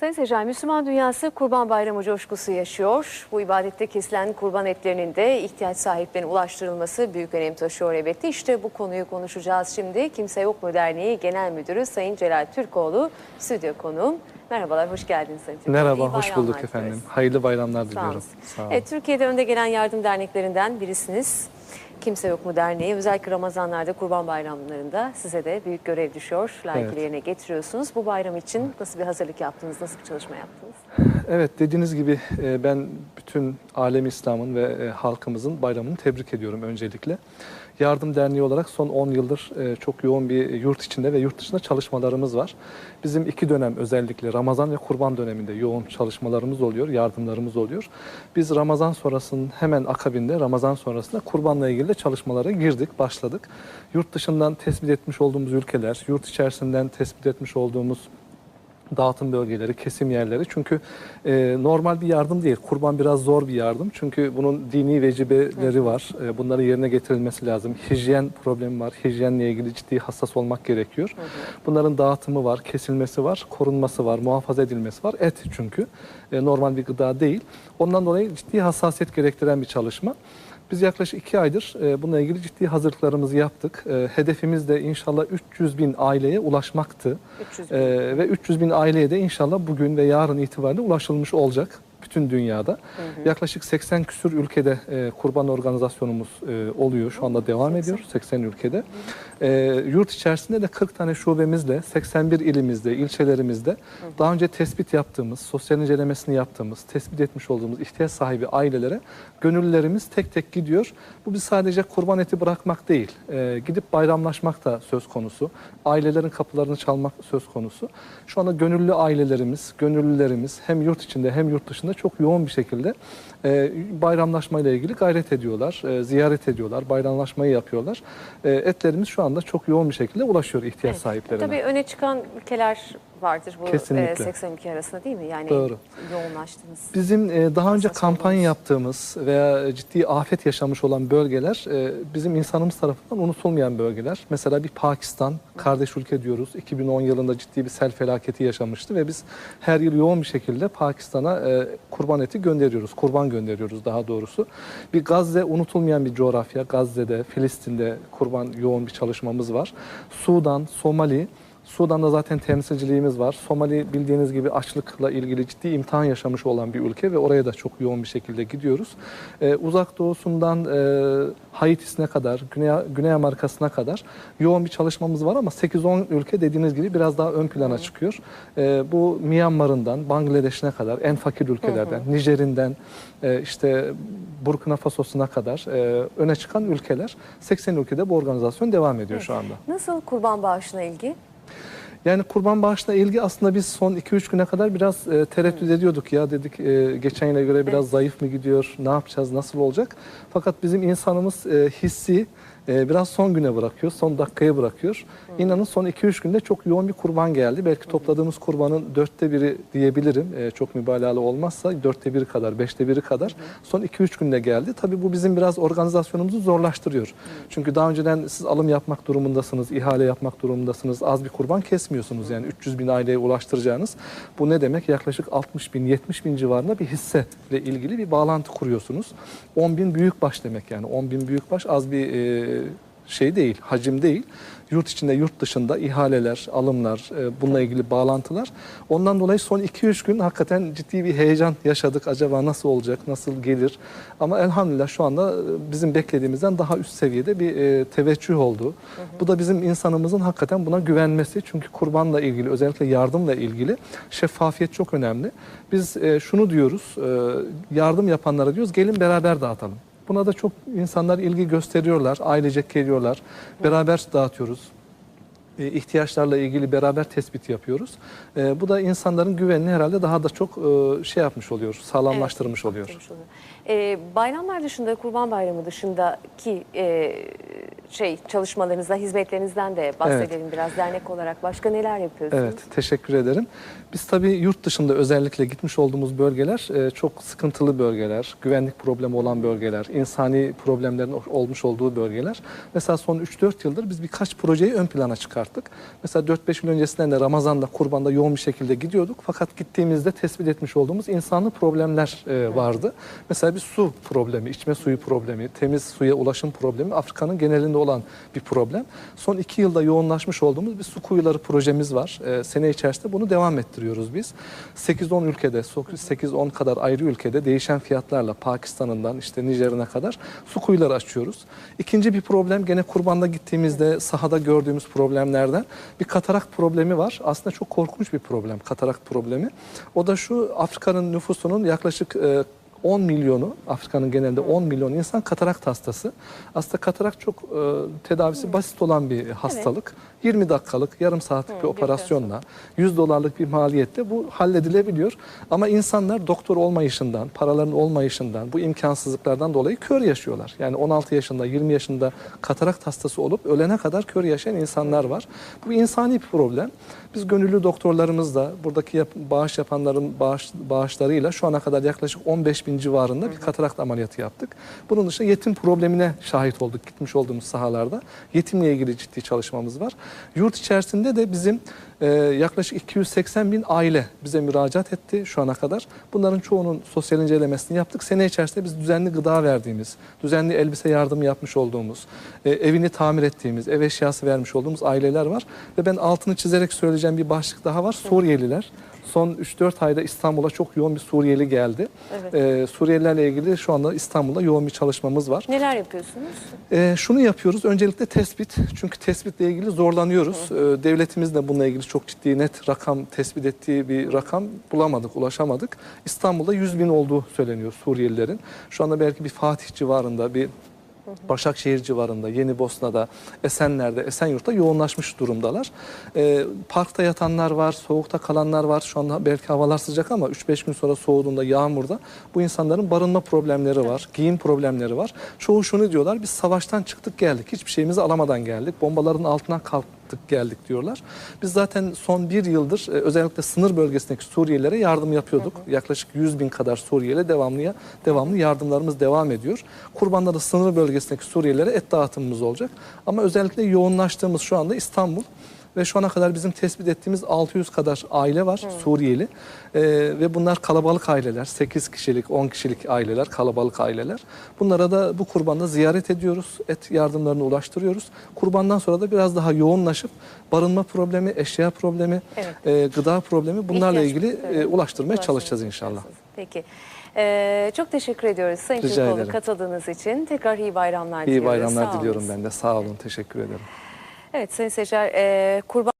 Sayın seyirciler, Müslüman dünyası Kurban Bayramı coşkusu yaşıyor. Bu ibadette kesilen kurban etlerinin de ihtiyaç sahiplerine ulaştırılması büyük önem taşıyor elbette. İşte bu konuyu konuşacağız şimdi. Kimse Yok mu Derneği Genel Müdürü Sayın Celal Türkoğlu stüdyo konuğum. Merhabalar, hoş geldiniz Sayın Türkoğlu. İyi Merhaba, hoş bayramlar bulduk efendim. Hayırlı bayramlar Sağ diliyorum. olun. Sağ olun. Evet, Türkiye'de önde gelen yardım derneklerinden birisiniz. Kimse Yok mu Derneği özellikle Ramazanlarda, Kurban Bayramlarında size de büyük görev düşüyor. Layıkıyla Evet. yerine getiriyorsunuz. Bu bayram için nasıl bir hazırlık yaptınız, nasıl bir çalışma yaptınız? Evet, dediğiniz gibi e, ben bütün alem İslam'ın ve e, halkımızın bayramını tebrik ediyorum öncelikle. Yardım Derneği olarak son 10 yıldır e, çok yoğun bir yurt içinde ve yurt dışında çalışmalarımız var. Bizim iki dönem özellikle Ramazan ve Kurban döneminde yoğun çalışmalarımız oluyor, yardımlarımız oluyor. Biz Ramazan sonrasının hemen akabinde Ramazan sonrasında kurbanla ilgili de çalışmalara girdik, başladık. Yurt dışından tespit etmiş olduğumuz ülkeler, yurt içerisinden tespit etmiş olduğumuz dağıtım bölgeleri, kesim yerleri. Çünkü e, normal bir yardım değil. Kurban biraz zor bir yardım. Çünkü bunun dini vecibeleri var. E, bunların yerine getirilmesi lazım. Hijyen problemi var. Hijyenle ilgili ciddi hassas olmak gerekiyor. Bunların dağıtımı var, kesilmesi var, korunması var, muhafaza edilmesi var. Et çünkü. E, normal bir gıda değil. Ondan dolayı ciddi hassasiyet gerektiren bir çalışma. Biz yaklaşık iki aydır e, bununla ilgili ciddi hazırlıklarımızı yaptık. E, hedefimiz de inşallah 300 bin aileye ulaşmaktı. 300 bin. Ee, ve 300 bin aileye de inşallah bugün ve yarın itibariyle ulaşılmış olacak bütün dünyada. Yaklaşık 80 küsür ülkede e, kurban organizasyonumuz e, oluyor. Şu anda devam ediyor 80 ülkede. E, yurt içerisinde de 40 tane şubemizle 81 ilimizde, ilçelerimizde daha önce tespit yaptığımız, sosyal incelemesini yaptığımız, tespit etmiş olduğumuz ihtiyaç sahibi ailelere gönüllülerimiz tek tek gidiyor. Bu biz sadece kurban eti bırakmak değil, e, gidip bayramlaşmak da söz konusu. Ailelerin kapılarını çalmak söz konusu. Şu anda gönüllü ailelerimiz, gönüllülerimiz hem yurt içinde hem yurt dışında çok yoğun bir şekilde e, bayramlaşmayla ilgili gayret ediyorlar, e, ziyaret ediyorlar, bayramlaşmayı yapıyorlar. E, etlerimiz şu anda çok yoğun bir şekilde ulaşıyor ihtiyaç Evet. sahiplerine. Tabii öne çıkan ülkeler vardır bu Kesinlikle. e, 80 ülke arasında değil mi? Yani Doğru. yoğunlaştınız. Bizim e, daha önce Hassas kampanya yaptığımız veya ciddi afet yaşamış olan bölgeler e, bizim insanımız tarafından unutulmayan bölgeler. Mesela bir Pakistan, kardeş ülke diyoruz. 2010 yılında ciddi bir sel felaketi yaşamıştı ve biz her yıl yoğun bir şekilde Pakistan'a e, kurban eti gönderiyoruz. Kurban gönderiyoruz daha doğrusu. Bir Gazze unutulmayan bir coğrafya. Gazze'de, Filistin'de kurban yoğun bir çalışmamız var. Sudan, Somali, Sudan'da zaten temsilciliğimiz var. Somali bildiğiniz gibi açlıkla ilgili ciddi imtihan yaşamış olan bir ülke ve oraya da çok yoğun bir şekilde gidiyoruz. Ee, uzak doğusundan e, Haiti'sine kadar, Güney, Güney Amerika'sına kadar yoğun bir çalışmamız var ama 8-10 ülke dediğiniz gibi biraz daha ön plana çıkıyor. Ee, bu Myanmar'ından Bangladeş'ine kadar en fakir ülkelerden, Nijer'inden e, işte Burkina Faso'suna kadar e, öne çıkan ülkeler 80 ülkede bu organizasyon devam ediyor şu anda. Nasıl kurban bağışına ilgi? Yani kurban bağışına ilgi aslında biz son 2-3 güne kadar biraz e, tereddüt ediyorduk ya. Dedik e, geçen yıla göre biraz zayıf mı gidiyor ne yapacağız nasıl olacak. Fakat bizim insanımız e, hissi e, biraz son güne bırakıyor son dakikaya bırakıyor. İnanın son 2-3 günde çok yoğun bir kurban geldi. Belki topladığımız kurbanın dörtte biri diyebilirim e, çok mübalağalı olmazsa dörtte biri kadar beşte biri kadar son 2-3 günde geldi. Tabii bu bizim biraz organizasyonumuzu zorlaştırıyor. Çünkü daha önceden siz alım yapmak durumundasınız, ihale yapmak durumundasınız. Az bir kurban kesmiyorsunuz yani 300 bin aileye ulaştıracağınız. Bu ne demek? Yaklaşık 60 bin, 70 bin civarında bir hisse ile ilgili bir bağlantı kuruyorsunuz. 10 bin büyükbaş demek yani. 10 bin büyükbaş az bir e, şey değil, hacim değil. Yurt içinde, yurt dışında ihaleler, alımlar, e, bununla ilgili bağlantılar. Ondan dolayı son 2-3 gün hakikaten ciddi bir heyecan yaşadık. Acaba nasıl olacak, nasıl gelir? Ama elhamdülillah şu anda e, bizim beklediğimizden daha üst seviyede bir e, teveccüh oldu. Bu da bizim insanımızın hakikaten buna güvenmesi. Çünkü kurbanla ilgili, özellikle yardımla ilgili şeffafiyet çok önemli. Biz e, şunu diyoruz, e, yardım yapanlara diyoruz, gelin beraber dağıtalım. Buna da çok insanlar ilgi gösteriyorlar, ailecek geliyorlar. Beraber dağıtıyoruz. E, ihtiyaçlarla ilgili beraber tespit yapıyoruz. E, bu da insanların güvenini herhalde daha da çok e, şey yapmış oluyor, sağlamlaştırmış oluyor. Demiş oluyor. E, bayramlar dışında, kurban bayramı dışındaki e, şey çalışmalarınızda, hizmetlerinizden de bahsedelim biraz dernek olarak. Başka neler yapıyorsunuz? Evet, teşekkür ederim. Biz tabii yurt dışında özellikle gitmiş olduğumuz bölgeler e, çok sıkıntılı bölgeler, güvenlik problemi olan bölgeler, insani problemlerin olmuş olduğu bölgeler. Mesela son 3-4 yıldır biz birkaç projeyi ön plana çıkarttık. Çıkarttık. Mesela 4-5 yıl öncesinden de Ramazan'da kurbanda yoğun bir şekilde gidiyorduk. Fakat gittiğimizde tespit etmiş olduğumuz insanlı problemler e, vardı. Mesela bir su problemi, içme suyu problemi, temiz suya ulaşım problemi Afrika'nın genelinde olan bir problem. Son iki yılda yoğunlaşmış olduğumuz bir su kuyuları projemiz var. E, sene içerisinde bunu devam ettiriyoruz biz. 8-10 ülkede, 8-10 kadar ayrı ülkede değişen fiyatlarla Pakistan'ından işte Nijer'ine kadar su kuyuları açıyoruz. İkinci bir problem gene kurbanda gittiğimizde sahada gördüğümüz problemlerden bir katarak problemi var. Aslında çok korkunç bir problem katarak problemi. O da şu Afrika'nın nüfusunun yaklaşık e, 10 milyonu, Afrika'nın genelinde 10 milyon insan katarakt hastası. Aslında katarakt çok e, tedavisi basit olan bir hastalık. 20 dakikalık, yarım saatlik bir operasyonla, 100 dolarlık bir maliyetle bu halledilebiliyor. Ama insanlar doktor olmayışından, paraların olmayışından, bu imkansızlıklardan dolayı kör yaşıyorlar. Yani 16 yaşında, 20 yaşında katarakt hastası olup ölene kadar kör yaşayan insanlar var. Bu insani bir problem. Biz gönüllü doktorlarımızla, buradaki yap- bağış yapanların bağış, bağışlarıyla şu ana kadar yaklaşık 15 bin civarında bir katarakt ameliyatı yaptık. Bunun dışında yetim problemine şahit olduk gitmiş olduğumuz sahalarda. Yetimle ilgili ciddi çalışmamız var. Yurt içerisinde de bizim e, yaklaşık 280 bin aile bize müracaat etti şu ana kadar. Bunların çoğunun sosyal incelemesini yaptık. Sene içerisinde biz düzenli gıda verdiğimiz, düzenli elbise yardımı yapmış olduğumuz, e, evini tamir ettiğimiz, ev eşyası vermiş olduğumuz aileler var. Ve ben altını çizerek söyleyeceğim bir başlık daha var. Suriyeliler. Son 3-4 ayda İstanbul'a çok yoğun bir Suriyeli geldi. Evet. E, Suriyelilerle ilgili şu anda İstanbul'da yoğun bir çalışmamız var. Neler yapıyorsunuz? Ee, şunu yapıyoruz. Öncelikle tespit. Çünkü tespitle ilgili zorlanıyoruz. Ee, devletimiz de bununla ilgili çok ciddi net rakam tespit ettiği bir rakam bulamadık, ulaşamadık. İstanbul'da 100 bin olduğu söyleniyor Suriyelilerin. Şu anda belki bir Fatih civarında, bir Başakşehir civarında, Yeni Bosna'da, Esenler'de, Esenyurt'ta yoğunlaşmış durumdalar. Ee, parkta yatanlar var, soğukta kalanlar var. Şu anda belki havalar sıcak ama 3-5 gün sonra soğuduğunda, yağmurda bu insanların barınma problemleri var, giyim problemleri var. Çoğu şunu diyorlar, biz savaştan çıktık geldik, hiçbir şeyimizi alamadan geldik, bombaların altından kalktık geldik diyorlar. Biz zaten son bir yıldır e, özellikle sınır bölgesindeki Suriyelilere yardım yapıyorduk. Yaklaşık 100 bin kadar Suriyeli devamlıya devamlı yardımlarımız devam ediyor. Kurbanda da sınır bölgesindeki Suriyelilere et dağıtımımız olacak. Ama özellikle yoğunlaştığımız şu anda İstanbul ve şu ana kadar bizim tespit ettiğimiz 600 kadar aile var Suriyeli. Ee, ve bunlar kalabalık aileler. 8 kişilik, 10 kişilik aileler, kalabalık aileler. Bunlara da bu kurbanda ziyaret ediyoruz. Et yardımlarını ulaştırıyoruz. Kurbandan sonra da biraz daha yoğunlaşıp barınma problemi, eşya problemi, Evet. e, gıda problemi bunlarla İhtiyaç- ilgili Evet. e, ulaştırmaya çalışacağız inşallah. Peki. Ee, çok teşekkür ediyoruz Sayın ederim. katıldığınız için. Tekrar iyi bayramlar İyi diliyoruz. bayramlar Sağ diliyorum ben de. Sağ olun. Teşekkür ederim. Evet Sayın Seçer, e, kurban